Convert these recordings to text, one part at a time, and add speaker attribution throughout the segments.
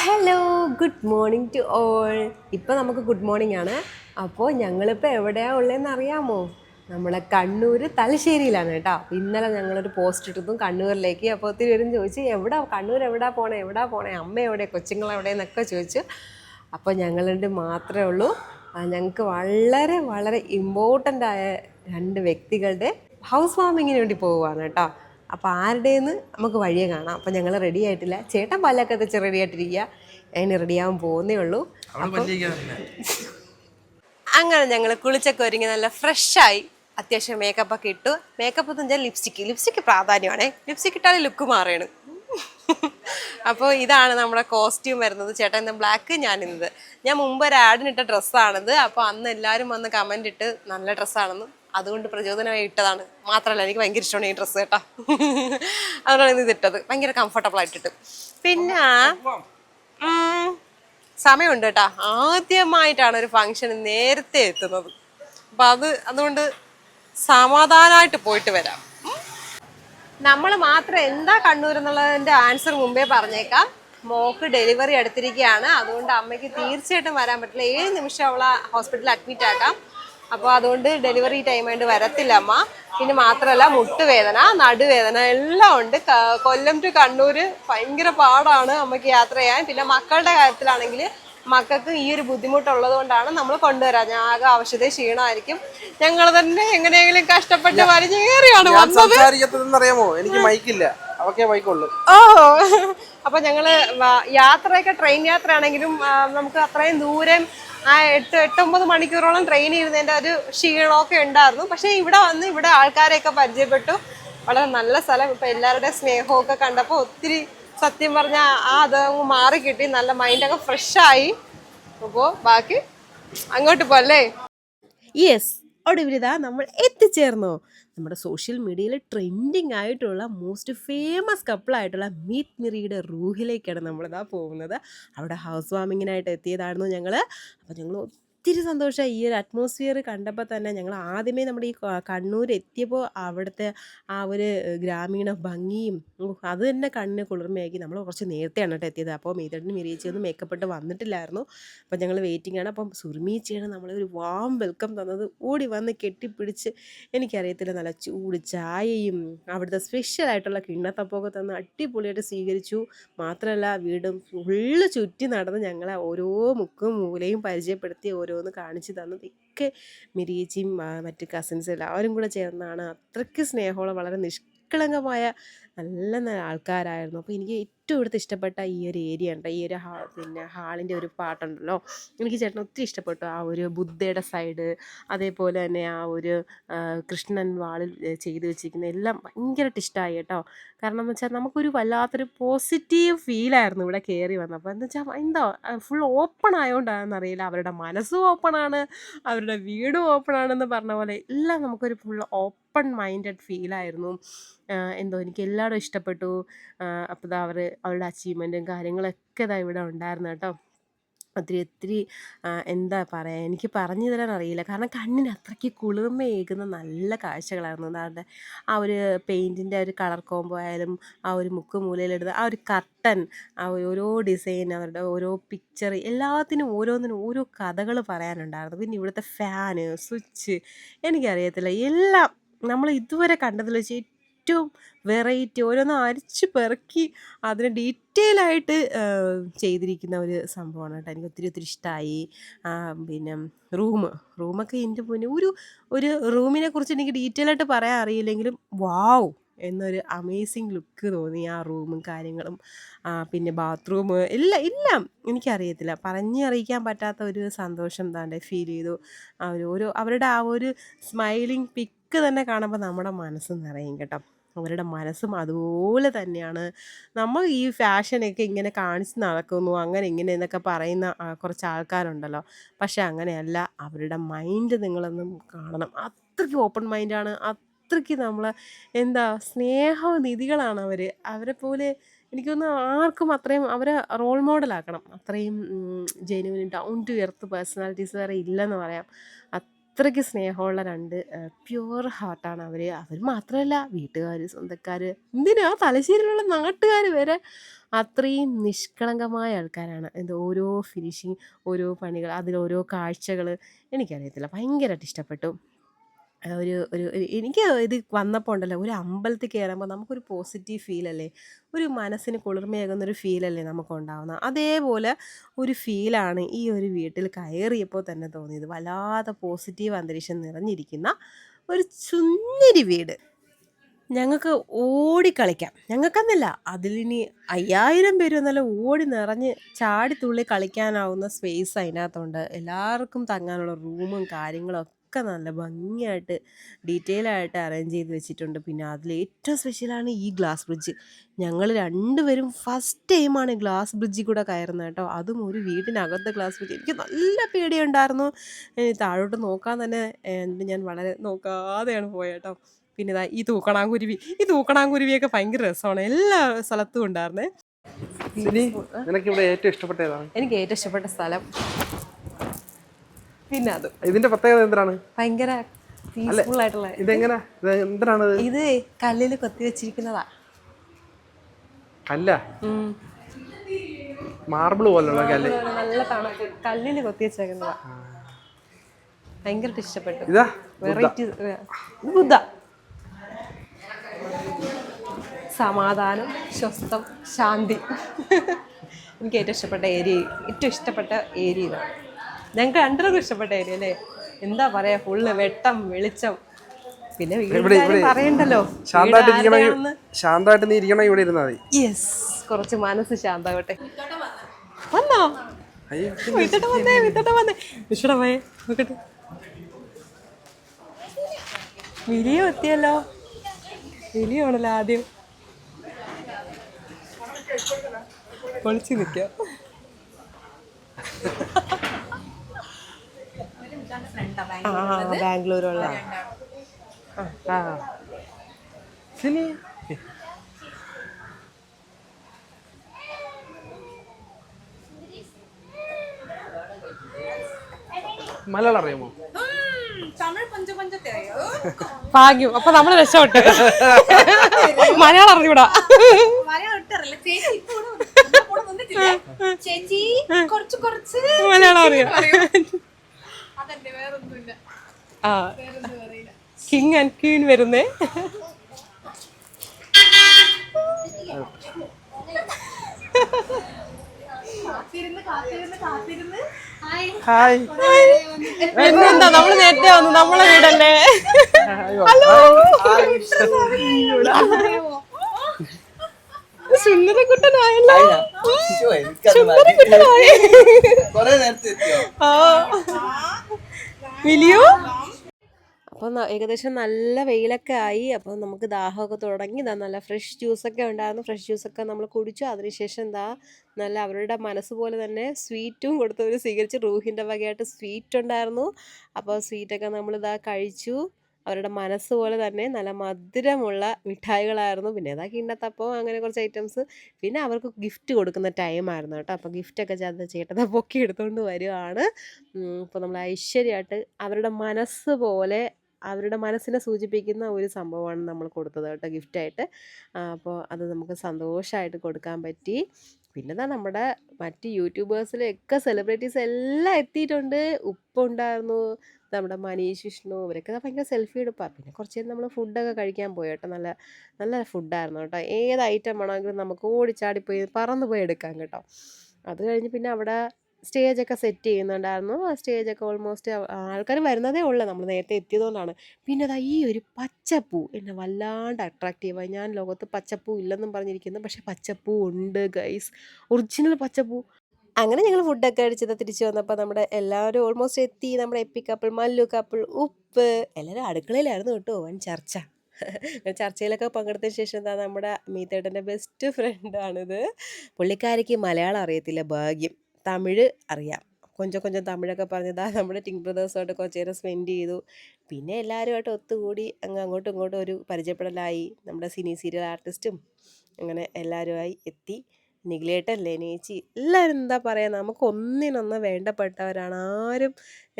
Speaker 1: Hello good morning to all ഇപ്പോൾ നമുക്ക് good morning ആണ്. അപ്പോൾ ഞങ്ങളിപ്പോൾ എവിടെയാണ് ഉള്ളതെന്ന് അറിയാമോ? നമ്മളെ കണ്ണൂർ തലശ്ശേരിയിലാണ് കേട്ടോ. ഇന്നലെ ഞങ്ങളൊരു പോസ്റ്റ് ഇട്ടതും കണ്ണൂരിലേക്ക്. അപ്പോൾ ഒത്തിരി പേരും ചോദിച്ചു എവിടെ? കണ്ണൂർ എവിടെ പോണേ? എവിടെ പോണേ? അമ്മ എവിടെ കൊച്ചുങ്ങൾ എവിടെ എന്നൊക്കെ ചോദിച്ചു. അപ്പോൾ ഞങ്ങളുടെ മാത്രമേ ഉള്ളൂ. ഞങ്ങൾക്ക് വളരെ വളരെ ഇമ്പോർട്ടന്റ് ആയ രണ്ട് വ്യക്തികളുടെ ഹൗസ് വാമിങ്ങിന് വേണ്ടി പോവുകയാണ് കേട്ടോ. അപ്പോൾ ആരുടേന്ന് നമുക്ക് വഴിയെ കാണാം. അപ്പം ഞങ്ങൾ റെഡി ആയിട്ടില്ല. ചേട്ടൻ പല്ലൊക്കെ തെച്ച് റെഡി ആയിട്ടിരിക്കുക അതിന് റെഡിയാവാൻ പോകുന്നേ ഉള്ളൂ. അങ്ങനെ ഞങ്ങൾ കുളിച്ചൊക്കെ ഒരുങ്ങി നല്ല ഫ്രഷായി അത്യാവശ്യം മേക്കപ്പ് ഒക്കെ ഇട്ടു. മേക്കപ്പ് എന്ന് വെച്ചാൽ ലിപ്സ്റ്റിക്ക് ലിപ്സ്റ്റിക്ക് പ്രാധാന്യമാണ്. ലിപ്സ്റ്റിക്ക് ഇട്ടാലേ ലുക്ക് മാറിയാണ് അപ്പോൾ ഇതാണ് നമ്മുടെ കോസ്റ്റ്യൂം വരുന്നത്. ചേട്ടൻ ഇന്ന് ബ്ലാക്ക് ഞാനിന്നത് ഞാൻ മുമ്പ് ഒരു ആഡിനിട്ട ഡ്രസ്സാണിത് അപ്പോൾ അന്ന് എല്ലാവരും വന്ന് കമന്റ് ഇട്ട് നല്ല ഡ്രസ്സാണെന്ന് അതുകൊണ്ട് പ്രചോദനമായി ഇട്ടതാണ്. മാത്രമല്ല എനിക്ക് ഭയങ്കര ഇഷ്ടമാണ് ഈ ഡ്രസ്സ് കേട്ടോ. അതുകൊണ്ടാണ് ഇത് ഇട്ടത്. ഭയങ്കര കംഫർട്ടബിൾ ആയിട്ടിട്ട് പിന്നെ സമയമുണ്ട് കേട്ടോ. ആദ്യമായിട്ടാണ് ഒരു ഫംഗ്ഷൻ നേരത്തെ എത്തുന്നത്. അപ്പം അത് അതുകൊണ്ട് സമാധാനമായിട്ട് പോയിട്ട് വരാം. നമ്മൾ മാത്രം എന്താ കണ്ണൂർ എന്നുള്ളതിന്റെ ആൻസർ മുമ്പേ പറഞ്ഞേക്കാം. മോക്ക് ഡെലിവറി എടുത്തിരിക്കുകയാണ്. അതുകൊണ്ട് അമ്മയ്ക്ക് തീർച്ചയായിട്ടും വരാൻ പറ്റില്ല. ഏഴ് നിമിഷം അവളെ ഹോസ്പിറ്റലിൽ അഡ്മിറ്റ് ആക്കാം. അപ്പോൾ അതുകൊണ്ട് ഡെലിവറി ടൈം ആയിട്ട് വരത്തില്ല അമ്മ. പിന്നെ മാത്രമല്ല മുട്ടുവേദന നടുവേദന എല്ലാം ഉണ്ട്. കൊല്ലം ടു കണ്ണൂർ ഭയങ്കര പാടാണ് അമ്മയ്ക്ക് യാത്ര ചെയ്യാൻ. പിന്നെ മക്കളുടെ കാര്യത്തിലാണെങ്കിൽ മക്കൾക്ക് ഈ ഒരു ബുദ്ധിമുട്ടുള്ളത് കൊണ്ടാണ് നമ്മൾ കൊണ്ടുവരാൻ ഞാൻ ആകെ ആവശ്യത്തെ ക്ഷീണമായിരിക്കും. ഞങ്ങൾ തന്നെ എങ്ങനെയെങ്കിലും കഷ്ടപ്പെട്ട് വലിഞ്ഞേറിയാണ്
Speaker 2: കയറിയാണ് അറിയാമോ എനിക്ക് മൈക്കില്ല അവക്കേ മൈക്കുള്ളൂ
Speaker 1: ഓ അപ്പൊ ഞങ്ങൾ യാത്രയൊക്കെ ട്രെയിൻ യാത്രയാണെങ്കിലും നമുക്ക് അത്രയും ദൂരം ആ എട്ട് എട്ടൊമ്പത് മണിക്കൂറോളം ട്രെയിൻ ഇരുന്നതിന്റെ ഒരു ക്ഷീണമൊക്കെ ഉണ്ടായിരുന്നു. പക്ഷേ ഇവിടെ വന്ന് ഇവിടെ ആൾക്കാരെയൊക്കെ പരിചയപ്പെട്ടു. വളരെ നല്ല സ്ഥലം. ഇപ്പം എല്ലാവരുടെയും സ്നേഹമൊക്കെ കണ്ടപ്പോൾ ഒത്തിരി സത്യം പറഞ്ഞാൽ ആ അത് അങ്ങ് മാറി കിട്ടി നല്ല മൈൻഡൊക്കെ ഫ്രഷായി അപ്പോൾ അപ്പോ ബാക്കി അങ്ങോട്ട് പോലെ യെസ് ഒടുവിലിതാ നമ്മൾ എത്തിച്ചേർന്നു. നമ്മുടെ സോഷ്യൽ മീഡിയയിൽ ട്രെൻഡിങ് ആയിട്ടുള്ള മോസ്റ്റ് ഫേമസ് കപ്പിളായിട്ടുള്ള മീറ്റ് മിറിയുടെ റൂഹിലേക്കാണ് നമ്മളിതാ പോകുന്നത്. അവിടെ ഹൗസ് വാമിങ്ങിനായിട്ട് എത്തിയതായിരുന്നു ഞങ്ങൾ അപ്പോൾ ഞങ്ങൾ ഒത്തിരി സന്തോഷമായി ഈ ഒരു അറ്റ്മോസ്ഫിയർ കണ്ടപ്പോൾ തന്നെ. ഞങ്ങൾ ആദ്യമേ നമ്മുടെ ഈ കണ്ണൂർ എത്തിയപ്പോൾ അവിടുത്തെ ആ ഒരു ഗ്രാമീണ ഭംഗിയും അത് തന്നെ കണ്ണിന് കുളിർമയാക്കി നമ്മൾ കുറച്ച് നേരത്തെയാണ് കേട്ടോ എത്തിയത്. അപ്പോൾ മീതട്ടിന് മിരിയിച്ച് ഒന്നും മേക്കപ്പെട്ട് വന്നിട്ടില്ലായിരുന്നു. അപ്പോൾ ഞങ്ങൾ വെയിറ്റിംഗ് ആണ്. അപ്പം സുർമീച്ചയാണ് നമ്മളെ ഒരു വാം വെൽക്കം തന്നത്. ഓടി വന്ന് കെട്ടിപ്പിടിച്ച് എനിക്കറിയത്തില്ല നല്ല ചൂട് ചായയും അവിടുത്തെ സ്പെഷ്യൽ ആയിട്ടുള്ള കിണ്ണത്തപ്പൊക്കെ തന്ന് അടിപൊളിയായിട്ട് സ്വീകരിച്ചു. മാത്രമല്ല വീടും ഫുള്ള് ചുറ്റി നടന്ന് ഞങ്ങളെ ഓരോ മുക്കും മൂലയും പരിചയപ്പെടുത്തി ഓരോന്ന് കാണിച്ചു തന്നത്. ഒക്കെ മിരിയേച്ചിയും മറ്റ് കസിൻസ് എല്ലാവരും കൂടെ ചേർന്നാണ് അത്രയ്ക്ക് സ്നേഹമുള്ള വളരെ നിഷ്കളങ്കമായ നല്ല നല്ല ആൾക്കാരായിരുന്നു. അപ്പോൾ എനിക്ക് ഏറ്റവും ഇവിടുത്തെ ഇഷ്ടപ്പെട്ട ഈ ഒരു ഏരിയ ഉണ്ട്. ഈ ഒരു ഹാ പിന്നെ ഹാളിന്റെ ഒരു പാട്ടുണ്ടല്ലോ. എനിക്ക് ചേട്ടൻ ഒത്തിരി ഇഷ്ടപ്പെട്ടു. ആ ഒരു ബുദ്ധയുടെ സൈഡ് അതേപോലെ തന്നെ ആ ഒരു കൃഷ്ണൻ വാളിൽ ചെയ്തു വെച്ചിരിക്കുന്ന എല്ലാം ഭയങ്കരമായിട്ട് ഇഷ്ടമായി കേട്ടോ. കാരണം എന്ന് വെച്ചാൽ നമുക്കൊരു വല്ലാത്തൊരു പോസിറ്റീവ് ഫീലായിരുന്നു ഇവിടെ കയറി വന്നപ്പോൾ എന്ന് വെച്ചാൽ എന്തോ ഫുൾ ഓപ്പൺ ആയതുകൊണ്ടാണെന്ന് അറിയില്ല. അവരുടെ മനസ്സും ഓപ്പണാണ് അവരുടെ വീടും ഓപ്പണാണെന്ന് പറഞ്ഞ പോലെ എല്ലാം നമുക്കൊരു ഫുൾ ഓപ്പൺ മൈൻഡഡ് ഫീലായിരുന്നു. എന്തോ എനിക്ക് എല്ലാവരും ഇഷ്ടപ്പെട്ടു. അപ്പോൾ അവർ അവരുടെ അച്ചീവ്മെന്റും കാര്യങ്ങളൊക്കെ ഇതാ ഇവിടെ ഉണ്ടായിരുന്നു കേട്ടോ ഒത്തിരി ഒത്തിരി എന്താ പറയുക എനിക്ക് പറഞ്ഞു തരാൻ അറിയില്ല. കാരണം കണ്ണിന് അത്രയ്ക്ക് കുളിർമയേകുന്ന നല്ല കാഴ്ചകളായിരുന്നു. അതാണ്ട് ആ ഒരു പെയിന്റിന്റെ ഒരു കളർ കോംബോ ആയാലും ആ ഒരു മുക്ക് മൂലയിലെടുത്ത് ആ ഒരു കർട്ടൻ ആ ഓരോ ഡിസൈൻ അവരുടെ ഓരോ പിക്ചർ എല്ലാത്തിനും ഓരോന്നിനും ഓരോ കഥകൾ പറയാനുണ്ടായിരുന്നു. പിന്നെ ഇവിടുത്തെ ഫാന് സ്വിച്ച് എനിക്കറിയത്തില്ല. എല്ലാം നമ്മൾ ഇതുവരെ കണ്ടതിൽ വെച്ച് ഏറ്റവും വെറൈറ്റി ഓരോന്ന് അരിച്ച് പെറുക്കി അതിന് ഡീറ്റെയിൽ ആയിട്ട് ചെയ്തിരിക്കുന്ന ഒരു സംഭവമാണ് കേട്ടോ. എനിക്ക് ഒത്തിരി ഒത്തിരി ഇഷ്ടമായി പിന്നെ റൂം റൂമൊക്കെ എന്റെ മുന്നേ ഒരു ഒരു റൂമിനെ കുറിച്ച് എനിക്ക് ഡീറ്റെയിൽ ആയിട്ട് പറയാൻ അറിയില്ലെങ്കിലും വാവ് എന്നൊരു അമേസിങ് ലുക്ക് തോന്നി ആ റൂമും കാര്യങ്ങളും. പിന്നെ ബാത്റൂം എല്ലാം എല്ലാം എനിക്കറിയത്തില്ല. പറഞ്ഞറിയിക്കാൻ പറ്റാത്ത ഒരു സന്തോഷം താണ്ടെ ഫീൽ ചെയ്തു. അവർ ഓരോ അവരുടെ ആ ഒരു സ്മൈലിങ് പിക്ക് തന്നെ കാണുമ്പോൾ നമ്മുടെ മനസ്സ് നിറയും കേട്ടോ. അവരുടെ മനസ്സും അതുപോലെ തന്നെയാണ്. നമ്മൾ ഈ ഫാഷനൊക്കെ ഇങ്ങനെ കാണിച്ച് നടക്കുന്നു അങ്ങനെ ഇങ്ങനെ എന്നൊക്കെ പറയുന്ന കുറച്ച് ആൾക്കാരുണ്ടല്ലോ. പക്ഷെ അങ്ങനെയല്ല. അവരുടെ മൈൻഡ് നിങ്ങളൊന്നും കാണണം. അത്രയ്ക്ക് ഓപ്പൺ മൈൻഡാണ് അത്രയ്ക്ക് നമ്മൾ എന്താ സ്നേഹനിധികളാണ് അവർ അവരെ പോലെ എനിക്കൊന്ന് ആർക്കും അത്രയും അവരെ റോൾ മോഡലാക്കണം അത്രയും genuine down to earth personalities വരെ ഇല്ലെന്ന് പറയാം. അത്രയ്ക്ക് സ്നേഹമുള്ള രണ്ട് പ്യുവർ ഹാർട്ടാണ് അവർ അവർ മാത്രമല്ല വീട്ടുകാർ സ്വന്തക്കാർ എന്തിനാ? തലശ്ശേരിയിലുള്ള നാട്ടുകാർ വരെ അത്രയും നിഷ്കളങ്കമായ ആൾക്കാരാണ്. എന്ത് ഓരോ ഫിനിഷിങ് ഓരോ പണികൾ അതിലോരോ കാഴ്ചകൾ എനിക്കറിയത്തില്ല. ഭയങ്കരമായിട്ട് ഇഷ്ടപ്പെട്ടു. ഒരു ഒരു എനിക്ക് ഇത് വന്നപ്പോൾ ഉണ്ടല്ലോ ഒരു അമ്പലത്തിൽ കയറുമ്പോൾ നമുക്കൊരു പോസിറ്റീവ് ഫീലല്ലേ ഒരു മനസ്സിന് ഒരു ഫീലല്ലേ നമുക്ക് ഉണ്ടാവുന്നത് അതേപോലെ ഒരു ഫീലാണ് ഈ ഒരു വീട്ടിൽ കയറിയപ്പോൾ തന്നെ തോന്നിയത്. വല്ലാതെ പോസിറ്റീവ് അന്തരീക്ഷം നിറഞ്ഞിരിക്കുന്ന ഒരു സുന്ദരി വീട്. ഞങ്ങൾക്ക് ഓടിക്കളിക്കാം ഞങ്ങൾക്കെന്നല്ല അതിലിനി അയ്യായിരം പേര് വന്നാലും ഓടി നിറഞ്ഞ് ചാടി തുള്ളി കളിക്കാനാവുന്ന സ്പേസ് അതിനകത്തുണ്ട്. എല്ലാവർക്കും തങ്ങാനുള്ള റൂമും കാര്യങ്ങളും ഒക്കെ നല്ല ഭംഗിയായിട്ട് ഡീറ്റെയിൽ ആയിട്ട് അറേഞ്ച് ചെയ്ത് വെച്ചിട്ടുണ്ട്. പിന്നെ അതിൽ ഏറ്റവും സ്പെഷ്യലാണ് ഈ ഗ്ലാസ് ബ്രിഡ്ജ് ഞങ്ങൾ രണ്ടുപേരും ഫസ്റ്റ് ടൈമാണ് ഗ്ലാസ് ബ്രിഡ്ജിൽ കൂടെ കയറുന്നത് കേട്ടോ. അതും ഒരു വീടിനകത്തെ ഗ്ലാസ് ബ്രിഡ്ജ് എനിക്ക് നല്ല പേടിയുണ്ടായിരുന്നു. താഴോട്ട് നോക്കാൻ തന്നെ ഞാൻ വളരെ നോക്കാതെയാണ് പോയത് കേട്ടോ. പിന്നെ ഇതാ ഈ തൂക്കണാങ്കുരുവി. ഈ തൂക്കണാങ്കുരുവിയൊക്കെ ഭയങ്കര രസമാണ്. എല്ലാ സ്ഥലത്തും ഉണ്ടായിരുന്നേ.
Speaker 2: നിനക്ക് ഇവിടെ ഏറ്റവും ഇഷ്ടപ്പെട്ട
Speaker 1: എനിക്ക് ഏറ്റവും ഇഷ്ടപ്പെട്ട സ്ഥലം പിന്നെ അത്.
Speaker 2: ഇതിന്റെ പ്രത്യേകത എന്താണ്
Speaker 1: ഭയങ്കര പീസ്ഫുൾ ആയിട്ടുള്ള
Speaker 2: ഇതെങ്ങനെ? ഇത് എന്തിനാണ് ഇത്?
Speaker 1: കല്ലിൽ കൊത്തി വെച്ചിരിക്കുന്നതാ.
Speaker 2: കല്ല. മാർബിൾ പോലുള്ള കല്ല്.
Speaker 1: നല്ല തണുപ്പ്. കല്ലിൽ കൊത്തി വെച്ചേക്കുന്നതാ. ഭയങ്കരമായിട്ട് ഇഷ്ടപ്പെട്ടു.
Speaker 2: ഇതാ?
Speaker 1: വെറൈറ്റി ബുദ്ധ സമാധാനം സ്വസ്ഥം ശാന്തി. എനിക്ക് ഏറ്റവും ഇഷ്ടപ്പെട്ട ഏരിയ ഏറ്റവും ഇഷ്ടപ്പെട്ട ഏരിയ ഇതാണ് ഞങ്ങൾക്ക് രണ്ടുപേർക്കും ഇഷ്ടപ്പെട്ട ഏരിയ അല്ലേ? എന്താ പറയാ ഫുള്ള് വെട്ടം വെളിച്ചം. പിന്നെ പറയണ്ടല്ലോ.
Speaker 2: ശാന്തമായിട്ട് നീ ഇരിക്കണം ഇവിടെ ഇരുന്നാൽ മതി.
Speaker 1: യെസ് കുറച്ച് മനസ്സ് ശാന്താവട്ടെ വന്നോ. വിത്തട്ട വന്നേ വിത്തട്ട വന്നേ. വിഷട പോയേ നോക്കട്ടെ. വിലിയോ എത്തിയല്ലോ. വിലിയാണല്ലോ ആദ്യം. പൊളിച്ചു നിൽക്കാം. ബാംഗ്ലൂരുള്ള.
Speaker 2: മലയാളം അറിയാമോ?
Speaker 1: ഭാഗ്യം. അപ്പൊ നമ്മൾ രക്ഷപ്പെട്ടു. മലയാളം അറിഞ്ഞൂടാ.
Speaker 3: ചേച്ചി കുറച്ച് കുറച്ച്.
Speaker 1: മലയാളം അറിയാം? ആ. കിങ് ആൻഡ് ക്വീൻ വരുന്നേ.
Speaker 3: ഹായ്
Speaker 1: പിന്നെന്താ? നമ്മൾ നേരത്തെ വന്നു. നമ്മളെ വീടല്ലേ? സുന്ദരക്കുട്ടനായല്ലോ. സുന്ദരക്കുട്ടനായി. ആ. വിലിയോ അപ്പോൾ ഏകദേശം നല്ല വെയിലൊക്കെ ആയി. അപ്പോൾ നമുക്ക് ദാഹമൊക്കെ തുടങ്ങി. ഇതാ നല്ല ഫ്രഷ് ജ്യൂസൊക്കെ ഉണ്ടായിരുന്നു. ഫ്രഷ് ജ്യൂസൊക്കെ നമ്മൾ കുടിച്ചു. അതിനുശേഷം എന്താ നല്ല അവരുടെ മനസ്സ് പോലെ തന്നെ സ്വീറ്റും കൊടുത്തവർ സ്വീകരിച്ച് റൂഹിന്റെ വകയായിട്ട് സ്വീറ്റ് ഉണ്ടായിരുന്നു. അപ്പോൾ സ്വീറ്റൊക്കെ നമ്മൾ ഇതാ കഴിച്ചു. അവരുടെ മനസ്സ് പോലെ തന്നെ നല്ല മധുരമുള്ള മിഠായികളായിരുന്നു. പിന്നെ ഏതാ കിണ്ണത്തപ്പം അങ്ങനെ കുറച്ച് ഐറ്റംസ് പിന്നെ അവർക്ക് ഗിഫ്റ്റ് കൊടുക്കുന്ന ടൈമായിരുന്നു കേട്ടോ. അപ്പോൾ ഗിഫ്റ്റൊക്കെ ചേർത്ത് ചേട്ടനെ പൊക്കി എടുത്തുകൊണ്ട് വരുവാണ്. ഇപ്പോൾ നമ്മൾ ഐശ്വര്യമായിട്ട് അവരുടെ മനസ്സ് പോലെ അവരുടെ മനസ്സിനെ സൂചിപ്പിക്കുന്ന ഒരു സംഭവമാണ് നമ്മൾ കൊടുത്തത് കേട്ടോ ഗിഫ്റ്റായിട്ട് അപ്പോൾ അത് നമുക്ക് സന്തോഷമായിട്ട് കൊടുക്കാൻ പറ്റി. പിന്നെന്താ നമ്മുടെ മറ്റ് യൂട്യൂബേഴ്സിലൊക്കെ സെലിബ്രിറ്റീസ് എല്ലാം എത്തിയിട്ടുണ്ട്. ഉപ്പുണ്ടായിരുന്നു നമ്മുടെ മനീഷ് വിഷ്ണു ഇവരൊക്കെ ഭയങ്കര സെൽഫി എടുപ്പാണ് പിന്നെ കുറച്ച് നമ്മൾ ഫുഡൊക്കെ കഴിക്കാൻ പോയി കേട്ടോ. നല്ല നല്ല ഫുഡായിരുന്നു കേട്ടോ. ഏത് ഐറ്റം വേണമെങ്കിലും നമുക്ക് ഓടിച്ചാടി പോയി പറന്ന് പോയി എടുക്കാം കേട്ടോ. അത് കഴിഞ്ഞ് പിന്നെ അവിടെ സ്റ്റേജൊക്കെ സെറ്റ് ചെയ്യുന്നുണ്ടായിരുന്നു. ആ സ്റ്റേജൊക്കെ ഓൾമോസ്റ്റ് ആൾക്കാർ വരുന്നതേ ഉള്ളൂ. നമ്മൾ നേരത്തെ എത്തിയതുകൊണ്ടാണ്. പിന്നെ അതാ ഈ ഒരു പച്ചപ്പൂ എന്നെ വല്ലാണ്ട് അട്രാക്റ്റീവായി ഞാൻ ലോകത്ത് പച്ചപ്പൂ ഇല്ലെന്നും പറഞ്ഞിരിക്കുന്നു. പക്ഷേ പച്ചപ്പൂ ഉണ്ട് ഗൈസ് ഒറിജിനൽ പച്ചപ്പൂ. അങ്ങനെ ഞങ്ങൾ ഫുഡൊക്കെ അടിച്ചത് തിരിച്ചു വന്നപ്പോൾ നമ്മുടെ എല്ലാവരും ഓൾമോസ്റ്റ് എത്തി. നമ്മുടെ എപ്പി കപ്പിൾ മല്ലു കപ്പിൾ ഉപ്പ് എല്ലാവരും അടുക്കളയിലായിരുന്നു കേട്ടോ. വൻ ചർച്ച. ചർച്ചയിലൊക്കെ പങ്കെടുത്തതിന് ശേഷം എന്താ നമ്മുടെ മീത്തേട്ടന്റെ ബെസ്റ്റ് ഫ്രണ്ടാണിത് പുള്ളിക്കാരിക്ക് മലയാളം അറിയത്തില്ല ഭാഗ്യം. തമിഴ് അറിയാം. കൊഞ്ചം കൊഞ്ചം തമിഴൊക്കെ പറഞ്ഞതാ നമ്മുടെ ടിങ് ബ്രദേഴ്സുമായിട്ട് കുറച്ച് നേരം സ്പെൻഡ് ചെയ്തു. പിന്നെ എല്ലാവരുമായിട്ട് ഒത്തുകൂടി അങ്ങ് അങ്ങോട്ടും ഇങ്ങോട്ടും ഒരു പരിചയപ്പെടലായി. നമ്മുടെ സിനി സീരിയൽ ആർട്ടിസ്റ്റും അങ്ങനെ എല്ലാവരുമായി എത്തി. നിഖിലേട്ടൻ ലെനേച്ചി എല്ലാവരും എന്താ പറയുക നമുക്ക് ഒന്നിനൊന്ന് വേണ്ടപ്പെട്ടവരാണ്. ആരും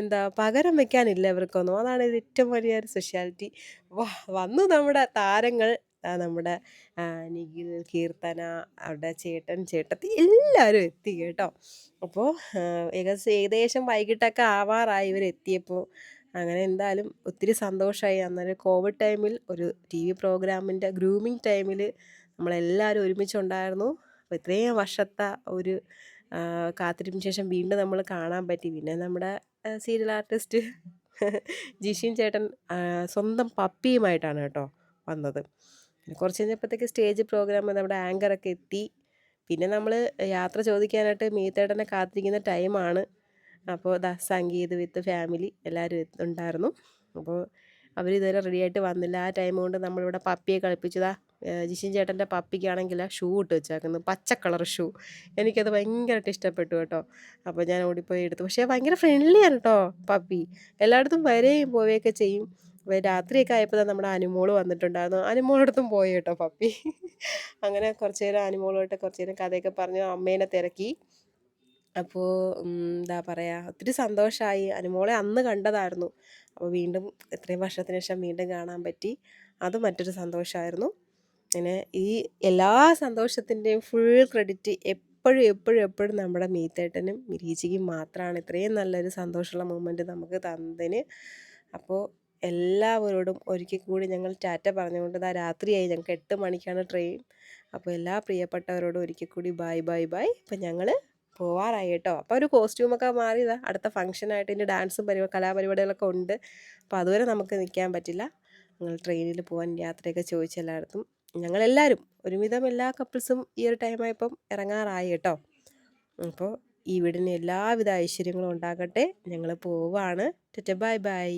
Speaker 1: എന്താ പകരം വെക്കാനില്ല ഇവർക്കൊന്നും. അതാണ് ഏറ്റവും വലിയൊരു സ്പെഷ്യാലിറ്റി വന്നു നമ്മുടെ താരങ്ങൾ. നമ്മുടെ നിഖിൽ കീർത്തന അവിടെ ചേട്ടൻ ചേട്ടത്തി എല്ലാവരും എത്തി കേട്ടോ. അപ്പോൾ ഏകദേശം ഏകദേശം വൈകിട്ടൊക്കെ ആവാറായി ഇവർ എത്തിയപ്പോൾ അങ്ങനെ എന്തായാലും ഒത്തിരി സന്തോഷമായി അന്നേരം കോവിഡ് ടൈമിൽ ഒരു ടി വി പ്രോഗ്രാമിന്റെ ഗ്രൂമിങ് ടൈമിൽ നമ്മളെല്ലാവരും ഒരുമിച്ചുണ്ടായിരുന്നു. അപ്പോൾ ഇത്രയും വർഷത്തെ ഒരു കാത്തിരിപ്പിന് ശേഷം വീണ്ടും നമ്മൾ കാണാൻ പറ്റി. പിന്നെ നമ്മുടെ സീരിയൽ ആർട്ടിസ്റ്റ് ജിഷിൻ ചേട്ടൻ സ്വന്തം പപ്പിയുമായിട്ടാണ് കേട്ടോ വന്നത്. കുറച്ച് കഴിഞ്ഞപ്പോഴത്തേക്ക് സ്റ്റേജ് പ്രോഗ്രാം നമ്മുടെ ആങ്കറൊക്കെ എത്തി. പിന്നെ നമ്മൾ യാത്ര ചോദിക്കാനായിട്ട് മീത്തേട്ടനെ കാത്തിരിക്കുന്ന ടൈമാണ് അപ്പോൾ ദാ സംഗീത് വിത്ത് ഫാമിലി എല്ലാവരും ഉണ്ടായിരുന്നു. അപ്പോൾ അവരിതുവരെ റെഡിയായിട്ട് റെഡി വന്നില്ല. ആ ടൈം കൊണ്ട് നമ്മളിവിടെ പപ്പിയെ കളിപ്പിച്ചതാ ജിഷിൻ ചേട്ടന്റെ പപ്പിക്കാണെങ്കിൽ ഷൂ ഇട്ട് വെച്ചേക്കുന്നു പച്ച കളർ ഷൂ. എനിക്കത് ഭയങ്കരമായിട്ട് ഇഷ്ടപ്പെട്ടു കേട്ടോ. അപ്പോൾ ഞാൻ ഓടിപ്പോയി എടുത്തു. പക്ഷേ ഭയങ്കര ഫ്രണ്ട്ലിയാണ് കേട്ടോ പപ്പി. എല്ലായിടത്തും വരെയും പോവുകയൊക്കെ ചെയ്യും. രാത്രിയൊക്കെ ആയപ്പോൾ നമ്മുടെ അനുമോൾ വന്നിട്ടുണ്ടായിരുന്നു. അനുമോളടുത്തും പോയി കേട്ടോ പപ്പി. അങ്ങനെ കുറച്ച് നേരം അനുമോളുമായിട്ട് കുറച്ച് നേരം കഥയൊക്കെ പറഞ്ഞു അമ്മേനെ തിരക്കി. അപ്പോൾ എന്താ പറയുക ഒത്തിരി സന്തോഷമായി അനുമോളെ അന്ന് കണ്ടതായിരുന്നു. അപ്പോൾ വീണ്ടും ഇത്രയും വർഷത്തിന് ശേഷം വീണ്ടും കാണാൻ പറ്റി. അത് മറ്റൊരു സന്തോഷമായിരുന്നു പിന്നെ ഈ എല്ലാ സന്തോഷത്തിന്റെയും ഫുൾ ക്രെഡിറ്റ് എപ്പോഴും എപ്പോഴും എപ്പോഴും നമ്മുടെ മീത്തേട്ടനും മിരീച്ചിക്കും മാത്രമാണ് ഇത്രയും നല്ലൊരു സന്തോഷമുള്ള മൂമെന്റ് നമുക്ക് തന്നതിന്. അപ്പോൾ എല്ലാവരോടും ഒരിക്കൽ കൂടി ഞങ്ങൾ ടാറ്റ പറഞ്ഞുകൊണ്ട് ഇതാ രാത്രിയായി. ഞങ്ങൾക്ക് എട്ട് മണിക്കാണ് ട്രെയിൻ അപ്പോൾ എല്ലാ പ്രിയപ്പെട്ടവരോടും ഒരിക്കൽ കൂടി ബൈ ബൈ ബൈ ഇപ്പം ഞങ്ങൾ പോവാറായി കേട്ടോ. അപ്പോൾ ഒരു കോസ്റ്റ്യൂമൊക്കെ മാറിയതാ അടുത്ത ഫംഗ്ഷനായിട്ട് ഇനി ഡാൻസും പരിപാടി കലാപരിപാടികളൊക്കെ ഉണ്ട്. അപ്പോൾ അതുവരെ നമുക്ക് നിൽക്കാൻ പറ്റില്ല. ഞങ്ങൾ ട്രെയിനിൽ പോകാൻ യാത്രയൊക്കെ ചോദിച്ച എല്ലായിടത്തും. ഞങ്ങളെല്ലാവരും ഒരുവിധം എല്ലാ കപ്പിൾസും ഈ ഒരു ടൈമായപ്പം ഇറങ്ങാറായി കേട്ടോ. അപ്പോൾ ഈ വീടിന് എല്ലാവിധ ഐശ്വര്യങ്ങളും ഉണ്ടാകട്ടെ. ഞങ്ങൾ പോവാണ്. ടെറ്റ ബൈ ബൈ